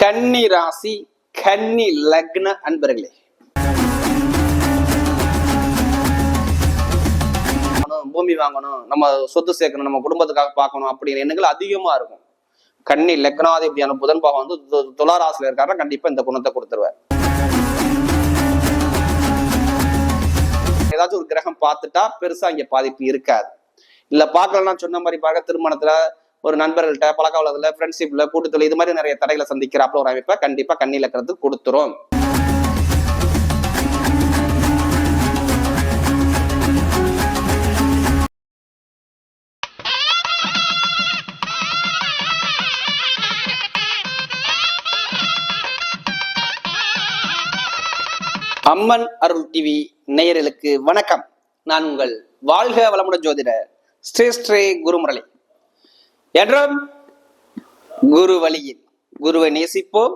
கன்னி ராசி கன்னி லக்ன அன்பர்களே. வாங்கணும், பூமி வாங்கணும் நம்ம சொத்து சேர்க்கணும் நம்ம குடும்பத்துக்காக பார்க்கணும் அப்படிங்கிற எண்ணங்கள் அதிகமா இருக்கும். கன்னி லக்னாதிபதியான புதன் பாகம் வந்து துளாராசில துலா இருக்காருன்னா கண்டிப்பா இந்த குணத்தை கொடுத்துருவார். ஏதாச்சும் ஒரு கிரகம் பார்த்துட்டா பெருசா இங்க பாதிப்பு இருக்காது. இல்ல பார்க்கலன்னா சொன்ன மாதிரி பார்க்க திருமணத்துல ஒரு நண்பர்கள்ட்ட பழக்க வழக்கத்துல ஃப்ரெண்ட்ஷிப்ல கூட்டத்துல இது மாதிரி நிறைய தடைகளை சந்திக்கிறாப்புல ஒரு அமைப்பை கண்டிப்பா கண்ணி லக்கிறதுக்கு கொடுத்துரும். அம்மன் அருள் டிவி நேயர்களுக்கு வணக்கம். நான் உங்கள் வாழ்க வளமுடன் ஜோதிடர் ஸ்ரீ ஸ்ரீ குருமுரளி. என்றும் குரு வழியில் குருவை நேசிப்போம்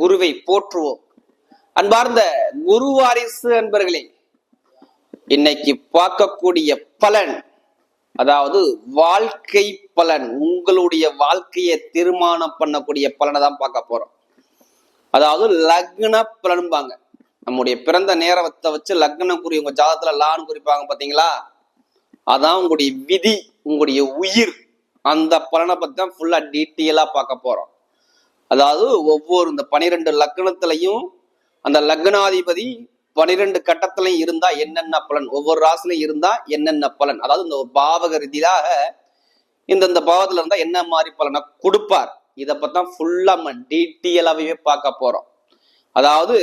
குருவை போற்றுவோம். அன்பார்ந்த குரு வாரிசு அன்பர்களே இன்னைக்கு பார்க்கக்கூடிய பலன் அதாவது வாழ்க்கை பலன் உங்களுடைய வாழ்க்கையை தீர்மானம் பண்ணக்கூடிய பலனை தான் பார்க்க போறோம். அதாவது லக்ன பலன்பாங்க. நம்முடைய பிறந்த நேரத்தை வச்சு லக்னம் குறி உங்க ஜாதத்துல லான்னு குறிப்பாங்க பாத்தீங்களா? அதான் உங்களுடைய விதி உங்களுடைய உயிர். அந்த பலனை பத்தி தான் ஃபுல்லா டீட்டெயிலா பார்க்க போறோம். அதாவது ஒவ்வொரு இந்த பனிரெண்டு லக்னத்திலையும் அந்த லக்னாதிபதி பனிரெண்டு கட்டத்திலையும் இருந்தா என்னென்ன பலன்? ஒவ்வொரு ராசிலையும் இருந்தா என்னென்ன பலன்? அதாவது இந்த பாவக ரீதியாக இந்தந்த பாவத்துல இருந்தா என்ன மாதிரி பலனை கொடுப்பார்? இதை பத்தி ஃபுல்லா நம்ம டீட்டெயிலாகவே பார்க்க போறோம். அதாவது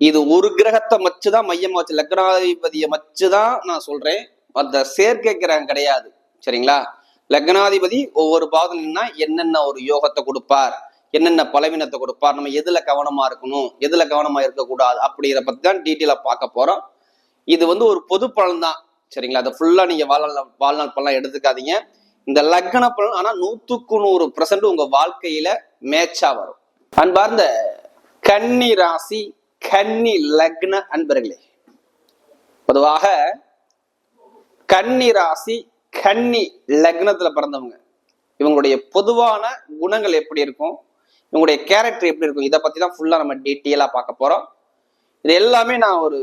இது ஒரு கிரகத்தை மச்சுதான் மையமா வச்சு லக்னாதிபதியை மச்சுதான் நான் சொல்றேன். அந்த சேர்க்கை கிரகம் கிடையாது. சரிங்களா? லக்னாதிபதி ஒவ்வொரு பாதம்னா என்னென்ன ஒரு யோகத்தை கொடுப்பார் என்னென்ன பலவீனத்தை கொடுப்பார் நம்ம எதுல கவனமா இருக்கணும் எதுல கவனமா இருக்கக்கூடாது அப்படிங்கிற பத்தி தான் டீட்டெயிலா பார்க்க போறோம். இது வந்து ஒரு பொது பலன் தான். சரிங்களா? அதை ஃபுல்லா நீங்க வாழ்நாள் வாழ்நாள் பலன் எடுத்துக்காதீங்க. இந்த லக்ன பலன் ஆனா நூத்துக்கு நூறு பர்சன்ட் உங்க வாழ்க்கையில மேட்சா வரும். அன்பார்ந்த கன்னி ராசி கன்னி லக்ன அன்பர்களே பொதுவாக கன்னி ராசி கன்னி லக்னத்துல பிறந்தவங்க. இவங்களுடைய பொதுவான குணங்கள் எப்படி இருக்கும்? இவங்களுடைய கேரக்டர் எப்படி இருக்கும்? இதை பத்தி தான் ஃபுல்லா நம்ம டீட்டெயிலா பார்க்க போறோம். இது எல்லாமே நான் ஒரு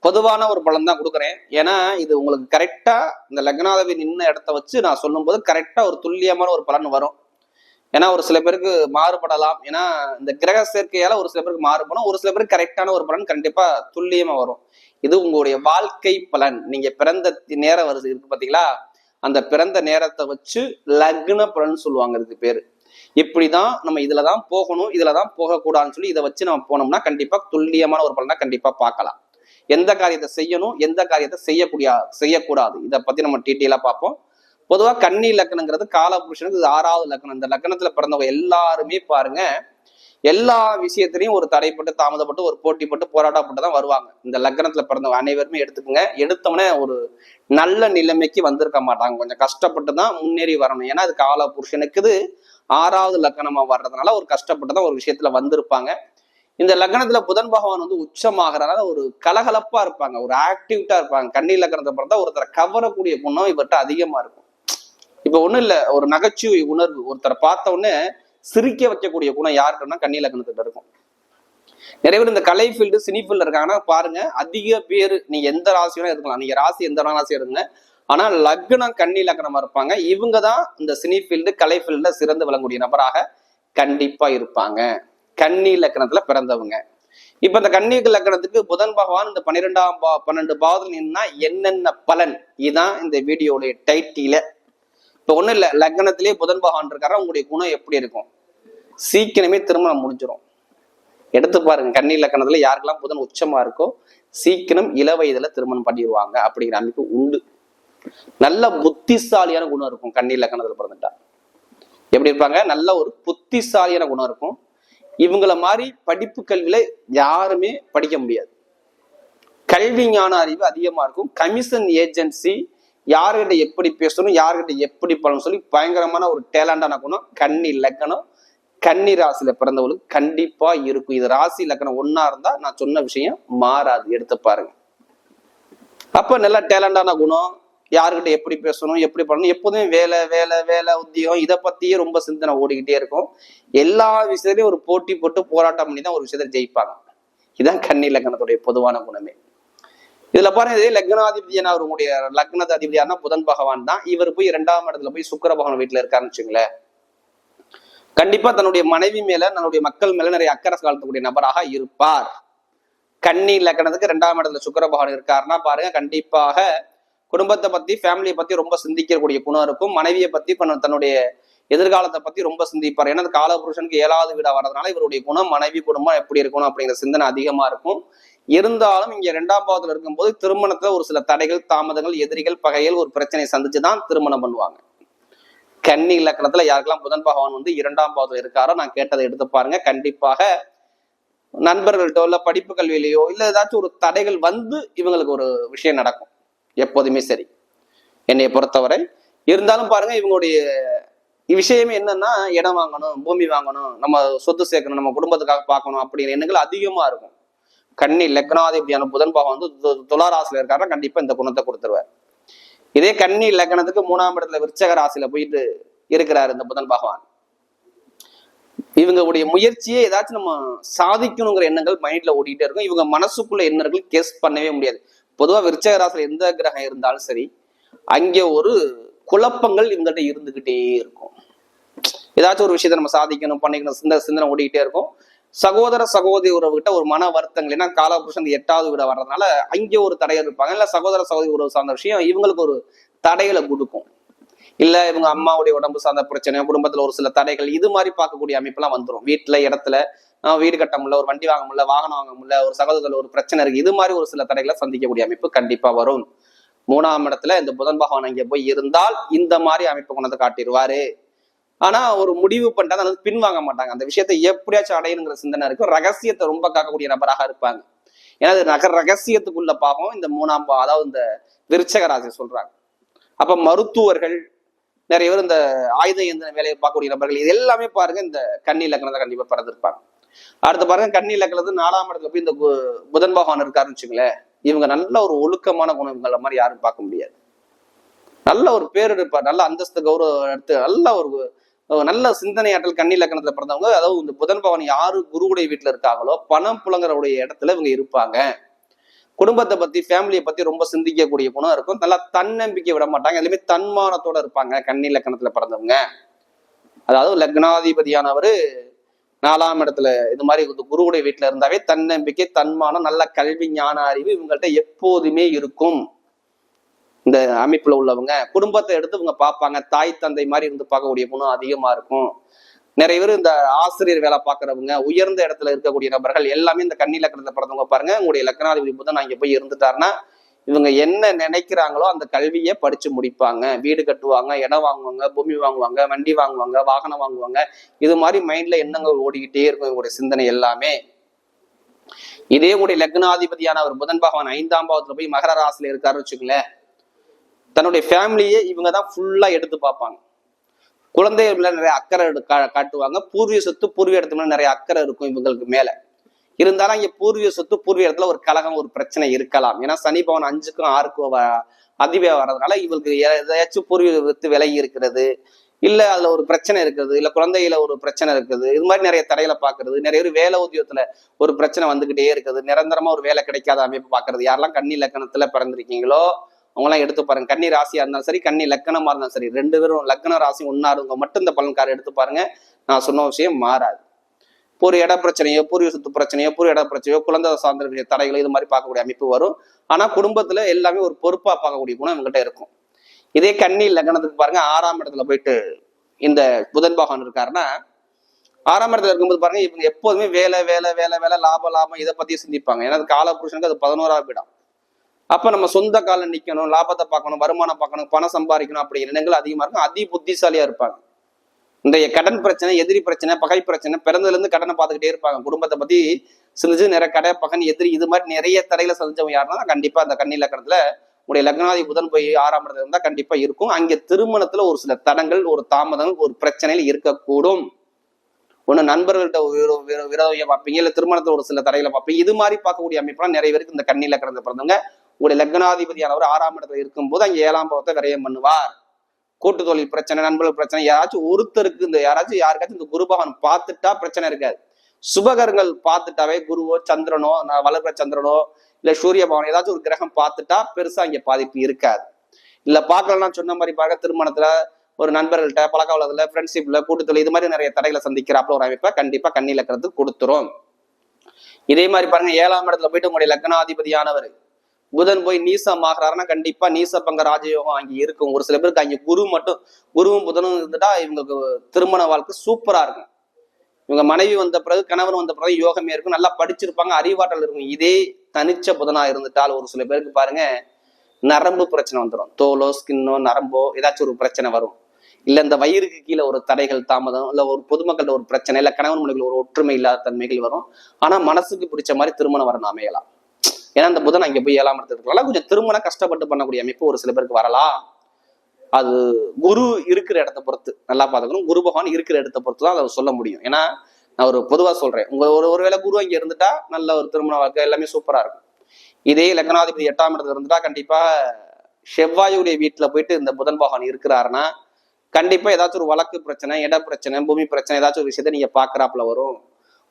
பொதுவான ஒரு பலன் தான் கொடுக்குறேன். ஏன்னா இது உங்களுக்கு கரெக்டா இந்த லக்னாதவி நின்ன இடத்த வச்சு நான் சொல்லும்போது கரெக்டா ஒரு துல்லியமான ஒரு பலன் வரும். ஏன்னா ஒரு சில பேருக்கு மாறுபடலாம். ஏன்னா இந்த கிரக சேர்க்கையால ஒரு சில பேருக்கு மாறுபடும். ஒரு சில பேருக்கு கரெக்டான ஒரு பலன் கண்டிப்பா துல்லியமா வரும். இது உங்களுடைய வாழ்க்கை பலன். நீங்க பிறந்த நேரம் நேர வருது இருக்கு பாத்தீங்களா? அந்த பிறந்த நேரத்தை வச்சு லக்ன பலன் சொல்லுவாங்க இதுக்கு பேரு. இப்படிதான் நம்ம இதுலதான் போகணும் இதுலதான் போகக்கூடாதுன்னு சொல்லி இதை வச்சு நம்ம போனோம்னா கண்டிப்பா துல்லியமான ஒரு பலனை கண்டிப்பா பார்க்கலாம். எந்த காரியத்தை செய்யணும் எந்த காரியத்தை செய்யக்கூடிய செய்யக்கூடாது. இதை பத்தி நம்ம டீட்டெயிலா பார்ப்போம். பொதுவா கன்னி லக்னங்கிறது காலபுருஷனுக்கு இது ஆறாவது லக்னம். இந்த லக்னத்துல பிறந்தவங்க எல்லாருமே பாருங்க எல்லா விஷயத்திலையும் ஒரு தடைப்பட்டு தாமதப்பட்டு ஒரு போட்டிப்பட்டு போராட்டப்பட்டு தான் வருவாங்க. இந்த லக்னத்துல பிறந்தவங்க அனைவருமே எடுத்துக்கோங்க. எடுத்தவொடனே ஒரு நல்ல நிலைமைக்கு வந்திருக்க மாட்டாங்க. கொஞ்சம் கஷ்டப்பட்டு தான் முன்னேறி வரணும். ஏன்னா அது கால புருஷனுக்குது ஆறாவது லக்னமா வர்றதுனால ஒரு கஷ்டப்பட்டு தான் ஒரு விஷயத்துல வந்திருப்பாங்க. இந்த லக்னத்துல புதன் பகவான் வந்து உச்சமாகறதுனால ஒரு கலகலப்பா இருப்பாங்க. ஒரு ஆக்டிவிட்டா இருப்பாங்க. கன்னி லக்னத்தை பிறந்தா ஒருத்தரை கவரக்கூடிய குணம் இவர்கிட்ட அதிகமா இருக்கும். இப்ப ஒண்ணும் இல்ல. ஒரு நகைச்சுவை உணர்வு. ஒருத்தரை பார்த்த உடனே சிரிக்க வைக்கக்கூடிய குணம் யாருக்குன்னா கன்னி லக்னத்துல இருக்கும். நிறைய பேர் இந்த கலை ஃபீல்டு சினி ஃபீல்டு இருக்காங்கன்னா பாருங்க அதிக பேர் நீ எந்த ராசியும் இருக்கலாம் நீங்க ராசி எந்த ராசி இருங்க ஆனா லக்னம் கன்னி லக்னமா இருப்பாங்க. இவங்க தான் இந்த சினி ஃபீல்டு கலை ஃபீல்டுல சிறந்து விளங்கக்கூடிய நபராக கண்டிப்பா இருப்பாங்க. கன்னி லக்னத்துல பிறந்தவங்க. இப்ப இந்த கன்னி லக்னத்துக்கு புதன் பகவான் இந்த பன்னிரெண்டாம் பா பன்னெண்டு பாவத்தில் நின்னா என்னென்ன பலன்? இதுதான் இந்த வீடியோடைய டைட்டில இப்ப ஒண்ணும் இல்ல லக்னத்திலே புதன் பகவான் இருக்காரா உங்களுடைய குணம் எப்படி இருக்கும்? சீக்கிரமே திருமணம் முடிஞ்சிடும் எடுத்து பாருங்க கன்னி லக்கணத்துல யாருக்கெல்லாம் புதன் உச்சமா இருக்கோ சீக்கிரம் இள வயதுல திருமணம் பண்ணிடுவாங்க அப்படிங்கிற அமைப்பு உண்டு. நல்ல புத்திசாலியான குணம் இருக்கும் கன்னி லக்கணத்துல பிறந்துட்டா. எப்படி இருப்பாங்க? நல்ல ஒரு புத்திசாலியான குணம் இருக்கும். இவங்கள மாதிரி படிப்பு கல்வியில யாருமே படிக்க முடியாது. கல்வி ஞான அறிவு அதிகமா இருக்கும். கமிஷன் ஏஜென்சி யாருக்கிட்ட எப்படி பேசணும் யாருக்கிட்ட எப்படி பண்ணணும் சொல்லி பயங்கரமான ஒரு டேலண்டான குணம் கன்னி லக்கணம் கன்னி ராசியில பிறந்தவங்களுக்கு கண்டிப்பா இருக்கும். இது ராசி லக்கணம் ஒன்னா இருந்தா நான் சொன்ன விஷயம் மாறாது. எடுத்து பாருங்க. அப்ப நல்ல டேலண்டான குணம் யாருக்கிட்ட எப்படி பேசணும் எப்படி பண்ணணும் எப்போதுமே வேலை வேலை வேலை உத்தியோகம் இதை பத்தியே ரொம்ப சிந்தனை ஓடிக்கிட்டே இருக்கும். எல்லா விஷயத்துலயும் ஒரு போட்டி போட்டு போராட்டம் பண்ணி தான் ஒரு விஷயத்த ஜெயிப்பாங்க. இதுதான் கன்னி லக்கணத்துடைய பொதுவான குணமே. இதுல பாருங்க இதே லக்னாதிபதியான அவருடைய லக்னத்து அதிபதியான புதன் பகவான் தான். இவர் போய் இரண்டாம் இடத்துல போய் சுக்கர பகவான் வீட்டுல இருக்காருன்னு வச்சுங்களேன் கண்டிப்பா தன்னுடைய மனைவி மேல தன்னுடைய மக்கள் மேல நிறைய அக்கறை காலத்துக்கூடிய நபராக இருப்பார். கன்னி லக்னத்துக்கு ரெண்டாம் இடத்துல சுக்கர பகவான் இருக்காருன்னா பாருங்க கண்டிப்பாக குடும்பத்தை பத்தி ஃபேமிலியை பத்தி ரொம்ப சிந்திக்கக்கூடிய குணம் இருக்கும். மனைவியை பத்தி தன்னுடைய எதிர்காலத்தை பத்தி ரொம்ப சிந்திப்பார். ஏன்னா அது காலபுருஷனுக்கு ஏழாவது வீடா வர்றதுனால இவருடைய குணம் மனைவி குடும்பம் எப்படி இருக்கணும் அப்படிங்கிற சிந்தனை அதிகமா இருக்கும். இருந்தாலும் இங்க இரண்டாம் பாவத்துல இருக்கும்போது திருமணத்துல ஒரு சில தடைகள் தாமதங்கள் எதிரிகள் பகைகள் ஒரு பிரச்சனையை சந்திச்சுதான் திருமணம் பண்ணுவாங்க. கன்னி இலக்கணத்துல யாருக்கெல்லாம் புதன் பகவான் வந்து இரண்டாம் பாவத்துல இருக்காரோ நான் கேட்டதை எடுத்து பாருங்க. கண்டிப்பாக நண்பர்கள்ட்டோ இல்ல படிப்பு கல்வியிலையோ இல்ல ஏதாச்சும் ஒரு தடைகள் வந்து இவங்களுக்கு ஒரு விஷயம் நடக்கும். எப்போதுமே சரி. என்னைய பொறுத்தவரை இருந்தாலும் பாருங்க இவங்களுடைய விஷயமே என்னன்னா இடம் வாங்கணும் பூமி வாங்கணும் நம்ம சொத்து சேர்க்கணும் நம்ம குடும்பத்துக்காக பார்க்கணும் அப்படிங்கிற எண்ணங்கள் அதிகமா இருக்கும். கன்னி லக்னாதிபதியான புதன் பாகம் வந்து துளாராசில துலா இருக்காருன்னா கண்டிப்பா இந்த குணத்தை கொடுத்துருவார். இதே கன்னி லக்னத்துக்கு மூணாம் இடத்துல விருச்சக ராசியில போயிட்டு இருக்கிறாரு இந்த புதன் பகவான். இவங்களுடைய முயற்சியே ஏதாச்சும் நம்ம சாதிக்கணுங்கிற எண்ணங்கள் மைண்ட்ல ஓடிட்டே இருக்கும். இவங்க மனசுக்குள்ள எண்ணங்கள் கேஸ் பண்ணவே முடியாது. பொதுவா விருச்சக ராசியில எந்த கிரகம் இருந்தாலும் சரி அங்கே ஒரு குழப்பங்கள் இவங்கள்ட்ட இருந்துகிட்டே இருக்கும். ஏதாச்சும் ஒரு விஷயத்த நம்ம சாதிக்கணும் பண்ணிக்கணும் சிந்தனை சிந்தனை ஓடிக்கிட்டே இருக்கும். சகோதர சகோதரி உறவுகிட்ட ஒரு மன வருத்தங்கள். ஏன்னா காலபுருஷன் எட்டாவது வீட வர்றதுனால அங்கே ஒரு தடையர் இருப்பாங்க இல்லை சகோதர சகோதரி உறவு சார்ந்த விஷயம் இவங்களுக்கு ஒரு தடைகளை கொடுக்கும். இல்ல இவங்க அம்மாவுடைய உடம்பு சார்ந்த பிரச்சனை குடும்பத்துல ஒரு சில தடைகள் இது மாதிரி பார்க்கக்கூடிய அமைப்பெல்லாம் வந்துடும் வீட்டுல இடத்துல வீடு கட்ட முடியல ஒரு வண்டி வாங்க முடியல வாகனம் வாங்க முடியல ஒரு சகோதரர் ஒரு பிரச்சனை இருக்கு. இது மாதிரி ஒரு சில தடைகளை சந்திக்கக்கூடிய அமைப்பு கண்டிப்பா வரும். மூணாம் இடத்துல இந்த புதன் பகவான் அங்கே போய் இருந்தால் இந்த மாதிரி அமைப்பு கொண்டு காட்டிடுவாரு. ஆனா ஒரு முடிவு பண்ணிட்டா அது பின்வாங்க மாட்டாங்க. அந்த விஷயத்தை எப்படியாச்சும் அடையணுங்கிற சிந்தனை இருக்கும் ரகசியத்தை ரொம்ப காக்கக்கூடிய நபராக இருப்பாங்க. ஏன்னா அது நகர் ரகசியத்துக்குள்ள பாகம் இந்த மூணாம் பா- அதாவது இந்த விருச்சகராசி சொல்றாங்க. அப்ப மருத்துவர்கள் நிறைய பேர் இந்த ஆயுத இயந்திர வேலையை பார்க்கக்கூடிய நபர்கள் இது எல்லாமே பாருங்க இந்த கண்ணி இலக்கணத்தை கண்டிப்பா பிறந்திருப்பாங்க. அடுத்து பாருங்க கன்னி இலக்கணத்து நாலாம் இடத்துல போய் இந்த கு- புதன் பகவான் இருக்காருன்னு வச்சுங்களேன் இவங்க நல்ல ஒரு ஒழுக்கமான குணம் இவங்கள மாதிரி யாரும் பார்க்க முடியாது. நல்ல ஒரு பேர் இருப்பார் நல்ல அந்தஸ்து கௌரவம் எடுத்து நல்ல ஒரு நல்ல சிந்தனை ஆற்றல் கண்ணி லக்கணத்துல பிறந்தவங்க அதாவது இந்த புதன் பவன் யாரு குருவுடைய வீட்டுல இருக்காங்களோ பணம் புலங்குறவுடைய இடத்துல இவங்க இருப்பாங்க. குடும்பத்தை பத்தி ஃபேமிலியை பத்தி ரொம்ப சிந்திக்கக்கூடிய குணம் இருக்கும். நல்லா தன்னம்பிக்கை விட மாட்டாங்க. எல்லாமே தன்மானத்தோட இருப்பாங்க கன்னி லக்கணத்துல பிறந்தவங்க. அதாவது லக்னாதிபதியானவர் நாலாம் இடத்துல இது மாதிரி இந்த குருவுடைய வீட்டுல இருந்தாவே தன்னம்பிக்கை தன்மானம் நல்ல கல்வி ஞான அறிவு இவங்கள்ட்ட எப்போதுமே இருக்கும். இந்த அமைப்புல உள்ளவங்க குடும்பத்தை எடுத்து இவங்க பார்ப்பாங்க. தாய் தந்தை மாதிரி இருந்து பார்க்கக்கூடிய குணம் அதிகமா இருக்கும். நிறைய பேர் இந்த ஆசிரியர் வேலை பார்க்குறவங்க உயர்ந்த இடத்துல இருக்கக்கூடிய நபர்கள் எல்லாமே இந்த கண்ணி லக்கணத்தை பிறந்தவங்க பாருங்க. உங்களுடைய லக்னாதிபதி புதன் அங்கே போய் இருந்துட்டாருன்னா இவங்க என்ன நினைக்கிறாங்களோ அந்த கல்வியை படிச்சு முடிப்பாங்க. வீடு கட்டுவாங்க இடம் வாங்குவாங்க பூமி வாங்குவாங்க வண்டி வாங்குவாங்க வாகனம் வாங்குவாங்க. இது மாதிரி மைண்ட்ல எண்ணங்கள் ஓடிக்கிட்டே இருக்கும் இவங்களுடைய சிந்தனை எல்லாமே. இதே உடைய லக்னாதிபதியான ஒரு புதன் பகவான் ஐந்தாம் பாவத்துல போய் மகர ராசியில இருக்காருன்னு வச்சுங்களேன் தன்னுடைய ஃபேமிலியே இவங்க தான் ஃபுல்லாக எடுத்து பார்ப்பாங்க. குழந்தைகள் மேலே நிறைய அக்கறை எடு- காட்டுவாங்க. பூர்வீக சொத்து பூர்வீக இடத்து மேல நிறைய அக்கறை இருக்கும் இவங்களுக்கு மேல. இருந்தாலும் இங்க பூர்வீக சொத்து பூர்வீக இடத்துல ஒரு கலகம் ஒரு பிரச்சனை இருக்கலாம். ஏன்னா சனி பவன் அஞ்சுக்கும் ஆறுக்கும் வ- வர்றதுனால இவங்களுக்கு ஏதாச்சும் பூர்வீக வித்து விலகி இருக்கிறது. இல்ல அதுல ஒரு பிரச்சனை இருக்குது. இல்ல குழந்தையில ஒரு பிரச்சனை இருக்குது. இது மாதிரி நிறைய தடைகளை பாக்குறது நிறைய பேர் வேலை உத்தியோகத்தில் ஒரு பிரச்சனை வந்துகிட்டே இருக்குது. நிரந்தரமா ஒரு வேலை கிடைக்காத அமைப்பு பார்க்கறது. யாரெல்லாம் கண்ணி லக்கணத்துல பிறந்திருக்கீங்களோ அவங்களாம் எடுத்து பாருங்க. கன்னி ராசியா இருந்தாலும் சரி கன்னி லக்கணமா இருந்தாலும் சரி ரெண்டு பேரும் லக்ன ராசி ஒன்னா இருந்தவங்க மட்டும் இந்த பலன்கார எடுத்து பாருங்க. நான் சொன்ன விஷயம் மாறாது. ஒரு இட பிரச்சனையோ பூர்வீக சொத்து பிரச்சனையோ பூர்வ இட பிரச்சனையோ குழந்தை சார்ந்த தடைகள் இது மாதிரி பார்க்கக்கூடிய அமைப்பு வரும். ஆனா குடும்பத்துல எல்லாமே ஒரு பொறுப்பா பார்க்கக்கூடிய குணம் இவங்ககிட்ட இருக்கும். இதே கன்னி லக்னத்துக்கு பாருங்க ஆறாம் இடத்துல போயிட்டு இந்த புதன் பகவான் இருக்காருன்னா ஆறாம் இடத்துல இருக்கும்போது பாருங்க இவங்க எப்போதுமே வேலை வேலை வேலை வேலை லாப லாபம் இதை பத்தி சிந்திப்பாங்க. ஏன்னா அது கால புருஷனுக்கு அது பதினோராம் இடம். அப்ப நம்ம சொந்த காலம் நிக்கணும் லாபத்தை பார்க்கணும் வருமானம் பார்க்கணும் பணம் சம்பாதிக்கணும் அப்படி எண்ணங்கள் அதிகமா இருக்கும். அதி புத்திசாலியா இருப்பாங்க. இந்த கடன் பிரச்சனை எதிரி பிரச்சனை பகை பிரச்சனை பிறந்ததுல இருந்து கடனை பார்த்துக்கிட்டே இருப்பாங்க. குடும்பத்தை பத்தி சிந்திச்சு நிறைய கடை பகன் எதிரி இது மாதிரி நிறைய தடைகளை சந்திச்சவங்க யாருன்னா கண்டிப்பா அந்த கண்ணி லக்கணத்துல உடைய லக்னாதி புதன் போய் ஆறாம் இடத்துல இருந்தா கண்டிப்பா இருக்கும். அங்கே திருமணத்துல ஒரு சில தடங்கள் ஒரு தாமதங்கள் ஒரு பிரச்சனைகள் இருக்கக்கூடும். ஒண்ணு நண்பர்கள்ட்ட விரோதியை பார்ப்பீங்க இல்ல திருமணத்தில் ஒரு சில தடைகளை பார்ப்பீங்க. இது மாதிரி பார்க்கக்கூடிய அமைப்புலாம் நிறைய பேருக்கு இந்த கண்ணியில் கிடந்து பிறந்தவங்க. உங்களுடைய லக்னாதிபதியானவர் ஆறாம் இடத்துல இருக்கும்போது அங்க ஏழாம் பாவத்தை விரயம் பண்ணுவார். கூட்டு தொழில் பிரச்சனை நண்பர்கள் பிரச்சனை யாராச்சும் ஒருத்தருக்கு இந்த யாராச்சும் யாருக்காச்சும் இந்த குரு பகவான் பார்த்துட்டா பிரச்சனை இருக்காது. சுபகரங்கள் பார்த்துட்டாவே குருவோ சந்திரனோ நான் சந்திரனோ இல்ல சூரிய பகவான் ஏதாச்சும் ஒரு கிரகம் பார்த்துட்டா பெருசா இங்க பாதிப்பு இருக்காது. இல்ல பார்க்கலாம் சொன்ன மாதிரி பார்க்க திருமணத்துல ஒரு நண்பர்கள்ட்ட பழக்க வளத்துல ஃப்ரெண்ட்ஷிப்ல கூட்டத்துல இது மாதிரி நிறைய தடைகளை சந்திக்கிறாப்புல ஒரு அமைப்பை கண்டிப்பா கண்ணி இருக்கிறது கொடுத்துரும். இதே மாதிரி பாருங்க ஏழாம் இடத்துல போயிட்டு உங்களுடைய லக்னாதிபதியானவர் புதன் போய் நீசம் ஆகிறாருன்னா கண்டிப்பா நீச பங்க ராஜயோகம் அங்கே இருக்கும். ஒரு சில பேருக்கு அங்க குரு மட்டும் குருவும் புதனும் இருந்துட்டா இவங்களுக்கு திருமண வாழ்க்கை சூப்பரா இருக்கும். இவங்க மனைவி வந்த பிறகு கணவன் வந்த பிறகு யோகமே இருக்கும். நல்லா படிச்சிருப்பாங்க அறிவாற்றல் இருக்கும். இதே தனிச்ச புதனா இருந்துட்டால் ஒரு சில பேருக்கு பாருங்க நரம்பு பிரச்சனை வந்துடும் தோலோ ஸ்கின்னோ நரம்போ ஏதாச்சும் ஒரு பிரச்சனை வரும். இல்ல இந்த வயிறுக்கு கீழே ஒரு தடைகள் தாமதம் இல்ல ஒரு பொதுமக்கள்கிட்ட ஒரு பிரச்சனை இல்ல கணவன் மனைவிகள் ஒரு ஒற்றுமை இல்லாத தன்மைகள் வரும். ஆனா மனசுக்கு பிடிச்ச மாதிரி திருமணம் வரணும் அமையலாம். ஏன்னா அந்த புதன் அங்கே போய் ஏழாம் இடத்துல கொஞ்சம் திருமணம் கஷ்டப்பட்டு பண்ணக்கூடிய அமைப்பு ஒரு சில பேருக்கு வரலாம். அது குரு இருக்கிற இடத்த பொறுத்து நல்லா பார்த்துக்கணும். குரு பகவான் இருக்கிற இடத்த பொறுத்து தான் அதை சொல்ல முடியும். ஏன்னா நான் ஒரு பொதுவாக சொல்றேன். உங்க ஒரு ஒருவேளை குரு அங்கே இருந்துட்டா நல்ல ஒரு திருமண வாழ்க்கை எல்லாமே சூப்பரா இருக்கும். இதே லக்னாதிபதி எட்டாம் இடத்துல இருந்துட்டா கண்டிப்பா செவ்வாயுடைய வீட்டில் போயிட்டு இந்த புதன் பகவான் இருக்கிறாருன்னா கண்டிப்பா ஏதாச்சும் ஒரு வழக்கு பிரச்சனை இட பிரச்சனை பூமி பிரச்சனை ஏதாச்சும் ஒரு விஷயத்த நீங்க பாக்குறாப்புல வரும்.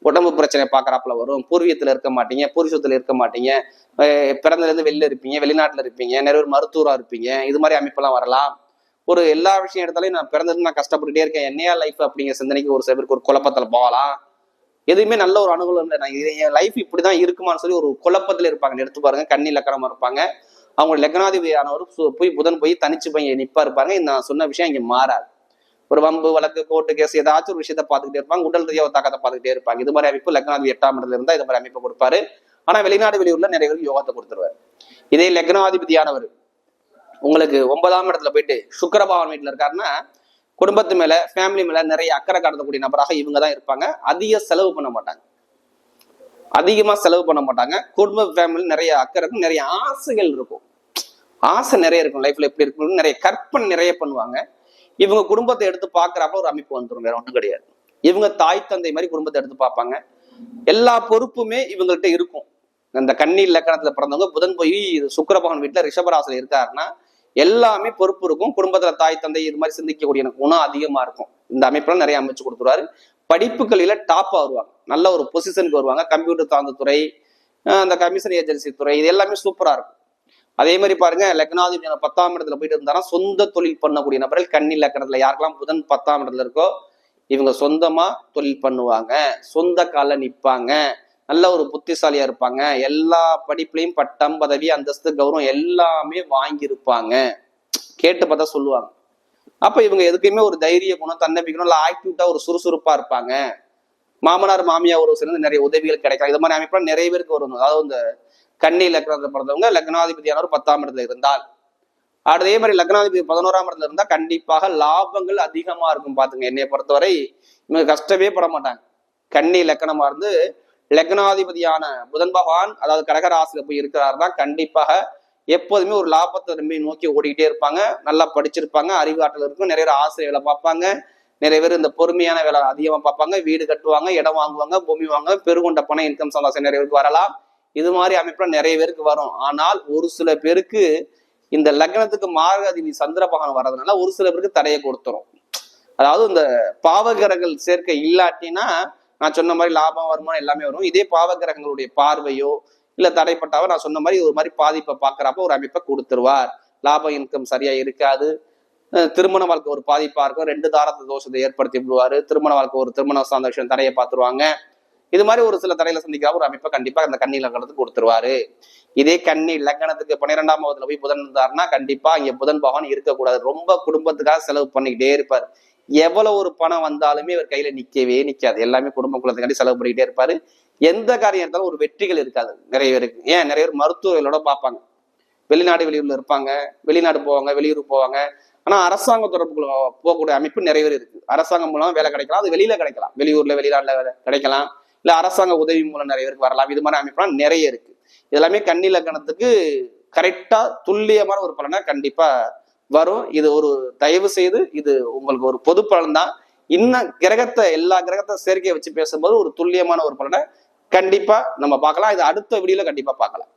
உடம்பு பிரச்சனை பாக்குறாப்புல வரும். பூர்வீகத்துல இருக்க மாட்டீங்க பூர்வீகத்தில் இருக்க மாட்டீங்க. அஹ் இருந்து வெளில இருப்பீங்க வெளிநாட்டுல இருப்பீங்க நிறைய பேர் மருத்துவரா இருப்பீங்க. இது மாதிரி அமைப்பெல்லாம் வரலாம். ஒரு எல்லா விஷயம் எடுத்தாலையும் நான் பிறந்தது நான் கஷ்டப்பட்டுட்டே இருக்கேன். என்னையா லைஃப் அப்படிங்கிற சிந்தனைக்கு ஒரு சில பேருக்கு ஒரு குழப்பத்துல போகலாம். எதுவுமே நல்ல ஒரு அனுகூலம் இல்லை. நான் இது என் லைஃப் இப்படி தான் இருக்குமான்னு சொல்லி ஒரு குழப்பத்துல இருப்பாங்க. எடுத்து பாருங்க. கண்ணி லக்கணமாக இருப்பாங்க. அவங்க லக்னாதிபதியானவர் போய் புதன் போய் தனிச்சு போய் நிற்பா இருப்பாங்க நான் சொன்ன விஷயம் இங்கே மாறாது. ஒரு வம்பு வழக்கு கோர்ட்டு கேஸ் ஏதாச்சும் ஒரு விஷயத்த பார்த்துக்கிட்டே இருப்பாங்க. உடல் ரீதியாக தாக்கத்தை பார்த்துக்கிட்டே இருப்பாங்க. இது மாதிரி அமைப்பு லக்னாதிபதி எட்டாம் இடத்துல இருந்தால் இது மாதிரி அமைப்பு கொடுப்பாரு. ஆனா வெளிநாடு வெளியூர்ல நிறைய பேருக்கு யோகத்தை கொடுத்துருவாரு. இதே லக்னாதிபதியானவர். உங்களுக்கு ஒன்பதாம் இடத்துல போயிட்டு சுக்கரபாவன் வீட்டில் இருக்காருன்னா குடும்பத்து மேல ஃபேமிலி மேல நிறைய அக்கறை காட்டக்கூடிய நபராக இவங்க தான் இருப்பாங்க. அதிக செலவு பண்ண மாட்டாங்க. அதிகமா செலவு பண்ண மாட்டாங்க. குடும்ப ஃபேமிலி நிறைய அக்கறை இருக்கும். நிறைய ஆசைகள் இருக்கும். ஆசை நிறைய இருக்கும். லைஃப்ல எப்படி இருக்கணும்னு நிறைய கற்பனை நிறைய பண்ணுவாங்க. இவங்க குடும்பத்தை எடுத்து பார்க்குறப்ப ஒரு அமைப்பு வந்துடும் வேற ஒன்றும் கிடையாது. இவங்க தாய் தந்தை மாதிரி குடும்பத்தை எடுத்து பார்ப்பாங்க. எல்லா பொறுப்புமே இவங்கள்ட்ட இருக்கும். அந்த கண்ணீர் லக்கணத்துல பிறந்தவங்க புதன் போய் சுக்கரபகன் வீட்டுல ரிஷபராசில் இருக்காருன்னா எல்லாமே பொறுப்பு இருக்கும். குடும்பத்துல தாய் தந்தை இது மாதிரி சிந்திக்கக்கூடிய குணம் அதிகமா இருக்கும். இந்த அமைப்பெல்லாம் நிறைய அமைச்சு கொடுத்துருவாரு. படிப்புகளில டாப்பா வருவாங்க. நல்ல ஒரு பொசிஷனுக்கு வருவாங்க. கம்ப்யூட்டர் சார்ந்த துறை அந்த கமிஷன் ஏஜென்சி துறை இது எல்லாமே சூப்பரா இருக்கும். அதே மாதிரி பாருங்க லக்னாதிபதி பத்தாம் இடத்துல போயிட்டு இருந்தாரா சொந்த தொழில் பண்ணக்கூடிய நபர்கள் கன்னி லக்கணத்துல யாருக்கெல்லாம் புதன் பத்தாம் இடத்துல இருக்கோ இவங்க சொந்தமா தொழில் பண்ணுவாங்க சொந்த கால நிற்பாங்க நல்ல ஒரு புத்திசாலியா இருப்பாங்க எல்லா படிப்புலையும் பட்டம் பதவி அந்தஸ்து கௌரவம் எல்லாமே வாங்கியிருப்பாங்க. கேட்டு பார்த்தா சொல்லுவாங்க. அப்ப இவங்க எதுக்குமே ஒரு தைரிய குணம் தன்னம்பிக்கணும் இல்லை ஆக்டிவிட்டா ஒரு சுறுசுறுப்பா இருப்பாங்க. மாமனார் மாமியார் ஒரு சிறந்த நிறைய உதவிகள் கிடைக்கும் இது மாதிரி அமைப்புல நிறைய பேருக்கு வரும். அதாவது இந்த கன்னி லக்னத்தை பிறந்தவங்க லக்னாதிபதியானவர் பத்தாம் இடத்துல இருந்தால் அதே மாதிரி லக்னாதிபதி பதினோராம் இடத்துல இருந்தால் கண்டிப்பாக லாபங்கள் அதிகமாக இருக்கும் பாத்துங்க. என்னைய பொறுத்தவரை இவங்க கஷ்டமே பட மாட்டாங்க. கன்னி லக்கணமா இருந்து லக்னாதிபதியான புதன் பகவான் அதாவது கடகராசில போய் இருக்கிறாருன்னா கண்டிப்பாக எப்போதுமே ஒரு லாபத்தை நம்பி நோக்கி ஓடிக்கிட்டே இருப்பாங்க. நல்லா படிச்சிருப்பாங்க அறிவாற்றல் இருக்கும் நிறைய பேர் ஆசிரியர் வேலை பார்ப்பாங்க. நிறைய பேர் இந்த பொறுமையான வேலை அதிகமாக பார்ப்பாங்க. வீடு கட்டுவாங்க இடம் வாங்குவாங்க பூமி வாங்குவாங்க பெருகொண்ட பணம் இன்கம் சந்தாசம் நிறைய பேருக்கு வரலாம். இது மாதிரி அமைப்புல நிறைய பேருக்கு வரும். ஆனால் ஒரு சில பேருக்கு இந்த லக்னத்துக்கு மார்காதிபதி சந்திர பகவான் வர்றதுனால ஒரு சில பேருக்கு தடையை கொடுத்துரும். அதாவது இந்த பாவகிரகங்கள் சேர்க்கை இல்லாட்டினா நான் சொன்ன மாதிரி லாபம் வருமானம் எல்லாமே வரும். இதே பாவகிரகங்களுடைய பார்வையோ இல்ல தடைப்பட்டாவோ நான் சொன்ன மாதிரி ஒரு மாதிரி பாதிப்பை பாக்குறப்ப ஒரு அமைப்பை கொடுத்துருவார். லாபம் இன்கம் சரியா இருக்காது. திருமண வாழ்க்கை ஒரு பாதிப்பா இருக்கும். ரெண்டு தாரத்தை தோஷத்தை ஏற்படுத்தி விடுவாரு. திருமண வாழ்க்கை ஒரு திருமண சாந்த விஷயம் தடையை பார்த்துருவாங்க. இது மாதிரி ஒரு சில தடையில சந்திக்கிற ஒரு அமைப்பை கண்டிப்பா அந்த கன்னி லக்னத்துக்கு கொடுத்துருவாரு. இதே கன்னி லக்கணத்துக்கு பன்னிரெண்டாம் வகுதுல போய் புதன் இருந்தாருன்னா கண்டிப்பா இங்க புதன் பகவான் இருக்கக்கூடாது. ரொம்ப குடும்பத்துக்காக செலவு பண்ணிக்கிட்டே இருப்பார். எவ்வளவு ஒரு பணம் வந்தாலுமே இவர் கையில நிக்கவே நிக்காது. எல்லாமே குடும்ப குலத்துக்காண்டி செலவு பண்ணிக்கிட்டே இருப்பாரு. எந்த காரியம் இருந்தாலும் ஒரு வெற்றிகள் இருக்காது. நிறைய பேருக்கு. ஏன்? நிறைய பேர் மருத்துவர்களோட பார்ப்பாங்க. வெளிநாடு வெளியூர்ல இருப்பாங்க. வெளிநாடு போவாங்க வெளியூர் போவாங்க. ஆனா அரசாங்க தொடர்புக்குள்ள போகக்கூடிய அமைப்பு நிறைய பேர் இருக்கு. அரசாங்கம் மூலம் வேலை கிடைக்கலாம். அது வெளியில கிடைக்கலாம். வெளியூர்ல வெளிநாட்டுல வேலை கிடைக்கலாம். இல்ல அரசாங்க உதவி மூலம் நிறைய பேருக்கு வரலாம். இது மாதிரி அமைப்புலாம் நிறைய இருக்கு. இதெல்லாமே கன்னி லக்கணத்துக்கு கரெக்டா துல்லியமான ஒரு பலனா கண்டிப்பா வரும். இது ஒரு தயவு செய்து இது உங்களுக்கு ஒரு பொது பலன் தான். இன்னும் கிரகத்தை எல்லா கிரகத்தை சேர்க்கையை வச்சு பேசும்போது ஒரு துல்லியமான ஒரு பலனை கண்டிப்பா நம்ம பார்க்கலாம். இது அடுத்த வீடியோல கண்டிப்பா பார்க்கலாம்.